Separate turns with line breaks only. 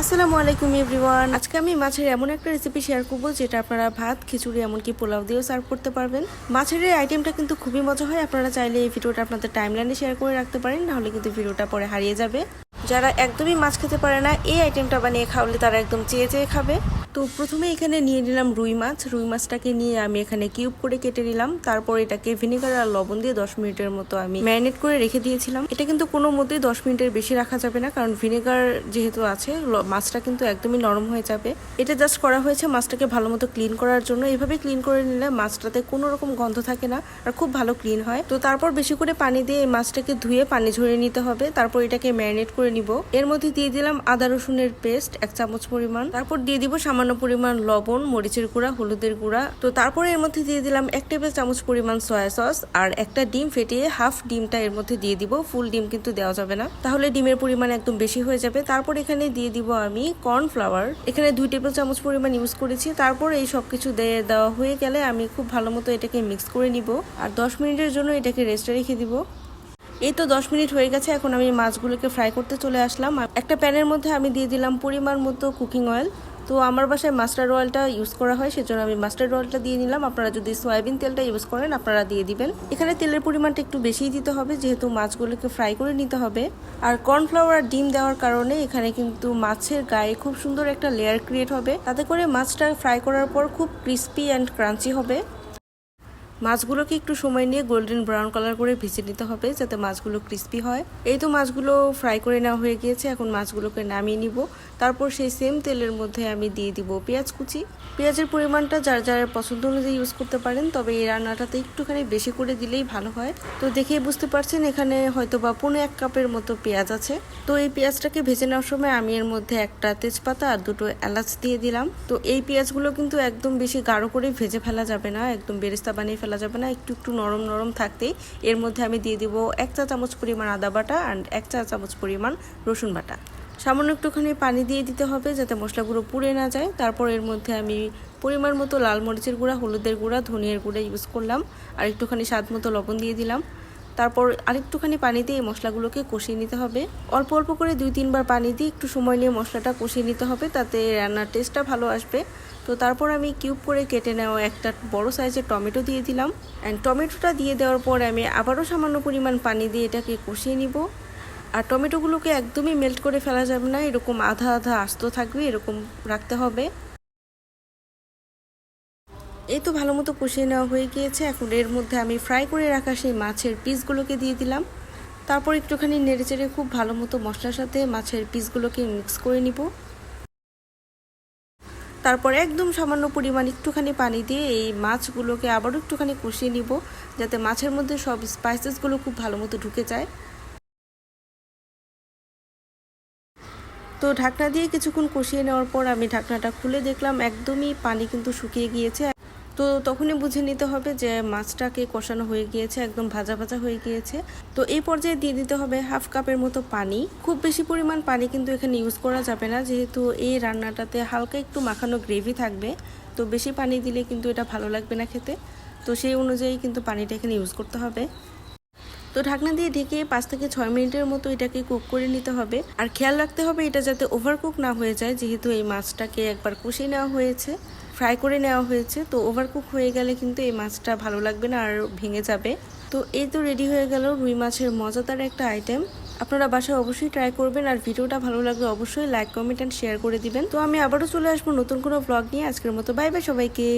আসসালামু আলাইকুম, এভরিওয়ান। আজকে আমি মাছের এমন একটা রেসিপি শেয়ার করব, যেটা আপনারা ভাত, খিচুড়ি, এমনকি পোলাও দিয়েও সার্ভ করতে পারবেন। মাছের এই আইটেমটা কিন্তু খুবই মজা হয়। আপনারা চাইলে এই ভিডিওটা আপনাদের টাইমলাইনে শেয়ার করে রাখতে পারেন, নাহলে কিন্তু ভিডিওটা পরে হারিয়ে যাবে। যারা একদমই মাছ খেতে পারে না, এই আইটেমটা বানিয়ে খাওয়ালে তারা একদম চেয়ে চেয়ে খাবে। তো প্রথমে এখানে নিয়ে নিলাম রুই মাছ। রুই মাছটাকে নিয়ে আমি এখানে কিউব করে কেটে নিলাম। তারপর এটাকে ভিনেগার আর লবণ দিয়ে দশ মিনিটের মতো আমি ম্যারিনেট করে রেখে দিয়েছিলাম। এটা কিন্তু কোনো মতেই দশ মিনিটের বেশি রাখা যাবে না, কারণ ভিনেগার যেহেতু আছে মাছটা কিন্তু একদমই নরম হয়ে যাবে। এটা জাস্ট করা হয়েছে মাছটাকে ভালো মতো ক্লিন করার জন্য। এভাবে ক্লিন করে নিলে মাছটাতে কোনো রকম গন্ধ থাকে না আর খুব ভালো ক্লিন হয়। তো তারপর বেশি করে পানি দিয়ে এই মাছটাকে ধুয়ে পানি ঝরিয়ে নিতে হবে। তারপর এটাকে ম্যারিনেট করে নিব। এর মধ্যে দিয়ে দিলাম আদা রসুনের পেস্ট এক চামচ পরিমাণ। তারপর দিয়ে দিব সামান্য পরিমাণ লবণ, মরিচের গুঁড়া, হলুদের গুঁড়া। তো তারপরে এর মধ্যে দিয়ে দিলাম এক টেবিল চামচ পরিমাণ সয়া সস আর একটা ডিম ফেটিয়ে হাফ ডিমটা এর মধ্যে দিয়ে দিব। ফুল ডিম কিন্তু দেওয়া যাবে না। তাহলে ডিমের পরিমাণ একদম বেশি হয়ে যাবে। তারপর এখানে দিয়ে দিব আমি কর্নফ্লাওয়ার। এখানে দুই টেবিল চামচ পরিমাণ ইউজ করেছি। তারপর এই সব কিছু দিয়ে দেওয়া হয়ে গেলে আমি খুব ভালো মতো এটাকে মিক্স করে নিব। আর দশ মিনিটের জন্য এটাকে রেস্টে রেখে দিব। এই তো দশ মিনিট হয়ে গেছে, এখন আমি মাছগুলোকে ফ্রাই করতে চলে আসলাম। একটা প্যানের মধ্যে আমি দিয়ে দিলাম পরিমাণ মতো কুকিং অয়েল তো আমার বাসায় মাস্টার্ড অয়েলটা ইউজ করা হয়, সেজন্য আমি মাস্টার্ড অয়েলটা দিয়ে নিলাম। আপনারা যদি সয়াবিন তেলটা ইউজ করেন, আপনারা দিয়ে দিবেন। এখানে তেলের পরিমাণটা একটু বেশিই দিতে হবে, যেহেতু মাছগুলোকে ফ্রাই করে নিতে হবে। আর কর্নফ্লাওয়ার আর ডিম দেওয়ার কারণে এখানে কিন্তু মাছের গায়ে খুব সুন্দর একটা লেয়ার ক্রিয়েট হবে। তাতে করে মাছটা ফ্রাই করার পর খুব ক্রিস্পি অ্যান্ড ক্রাঞ্চি হবে। মাছগুলোকে একটু সময় নিয়ে গোল্ডেন ব্রাউন কালার করে ভেজে নিতে হবে যাতে মাছগুলো ক্রিস্পি হয়। এই তো মাছগুলো ফ্রাই করে নেওয়া হয়ে গিয়েছে, এখন মাছগুলোকে নামিয়ে নিব। তারপর সেই সেম তেলের মধ্যে আমি দিয়ে দিব পেঁয়াজ কুচি। পেঁয়াজের পরিমাণটা যার যার পছন্দ অনুযায়ী ইউজ করতে পারেন, তবে এই রান্নাটাতে একটুখানি বেশি করে দিলেই ভালো হয়। তো দেখেই বুঝতে পারছেন, এখানে হয়তো বা পৌনে এক কাপের মতো পেঁয়াজ আছে। তো এই পেঁয়াজটাকে ভেজে নেওয়ার সময় আমি এর মধ্যে একটা তেজপাতা আর দুটো এলাচ দিয়ে দিলাম। তো এই পেঁয়াজগুলো কিন্তু একদম বেশি গাঢ় করে ভেজে ফেলা যাবে না, একদম বেরেস্তা বানিয়ে যাবে না, একটু একটু নরম নরম থাকতেই। এর মধ্যে আমি দিয়ে দিব এক চা চামচ পরিমাণ আদা বাটা অ্যান্ড এক চা চামচ পরিমাণ রসুন বাটা। সামান্য একটুখানি পানি দিয়ে দিতে হবে যাতে মশলাগুলো পুড়ে না যায়। তারপর এর মধ্যে আমি পরিমাণ মতো লাল মরিচের গুঁড়া, হলুদের গুঁড়া, ধনিয়ার গুঁড়া ইউজ করলাম আর একটুখানি স্বাদ মতো লবণ দিয়ে দিলাম। তারপর আরেকটুখানি পানি দিয়ে এই মশলাগুলোকে কষিয়ে নিতে হবে। অল্প অল্প করে দুই তিনবার পানি দিয়ে একটু সময় নিয়ে মশলাটা কষিয়ে নিতে হবে, তাতে রান্নার টেস্টটা ভালো আসবে। তো তারপর আমি কিউব করে কেটে নেওয়া একটা বড় সাইজের টমেটো দিয়ে দিলাম। অ্যান্ড টমেটোটা দিয়ে দেওয়ার পর আমি আবারও সামান্য পরিমাণ পানি দিয়ে এটাকে কষিয়ে নিব। আর টমেটোগুলোকে একদমই মেল্ট করে ফেলা যাবে না, এরকম আধা আধা আস্ত থাকবে, এরকম রাখতে হবে। এই তো ভালো মতো কষিয়ে নেওয়া হয়ে গিয়েছে। এখন এর মধ্যে আমি ফ্রাই করে রাখা সেই মাছের পিসগুলোকে দিয়ে দিলাম। তারপর একটুখানি নেড়েচেড়ে খুব ভালো মতো মশলার সাথে মাছের পিসগুলোকে মিক্স করে নিব। তারপর একদম সামান্য পরিমাণ একটুখানি পানি দিয়ে এই মাছগুলোকে আবারও একটুখানি কষিয়ে নিব, যাতে মাছের মধ্যে সব স্পাইসেসগুলো খুব ভালো মতো ঢুকে যায়। তো ঢাকনা দিয়ে কিছুক্ষণ কষিয়ে নেওয়ার পর আমি ঢাকনাটা খুলে দেখলাম একদমই পানি কিন্তু শুকিয়ে গিয়েছে। তো তখনই বুঝে নিতে হবে যে মাছটাকে কষানো হয়ে গিয়েছে, একদম ভাজা ভাজা হয়ে গিয়েছে। তো এই পর্যায়ে দিয়ে দিতে হবে হাফ কাপের মতো পানি। খুব বেশি পরিমাণ পানি কিন্তু এখানে ইউজ করা যাবে না, যেহেতু এই রান্নাটাতে হালকা একটু মাখানো গ্রেভি থাকবে। তো বেশি পানি দিলে কিন্তু এটা ভালো লাগবে না খেতে। তো সেই অনুযায়ী কিন্তু পানিটা এখানে ইউজ করতে হবে। তো ঢাকনা দিয়ে ঢেকে পাঁচ থেকে ছয় মিনিটের মতো এটাকে কুক করে নিতে হবে। আর খেয়াল রাখতে হবে এটা যাতে ওভারকুক না হয়ে যায়, যেহেতু এই মাছটাকে একবার কষিয়ে নেওয়া হয়েছে। ফ্রাই করে নেওয়া হয়েছে, তো ওভারকুক হয়ে গেলে কিন্তু এই মাছটা ভালো লাগবে না আর ভেঙে যাবে। তো এই তো রেডি হয়ে গেল রুই মাছের মজাদার একটা আইটেম আপনারা বাসায় অবশ্যই ট্রাই করবেন আর ভিডিওটা ভালো লাগলে অবশ্যই লাইক কমেন্ট অ্যান্ড শেয়ার করে দিবেন। তো আমি আবারও চলে আসব নতুন কোনো ব্লগ নিয়ে। আজকের মতো বাই বাই সবাইকে।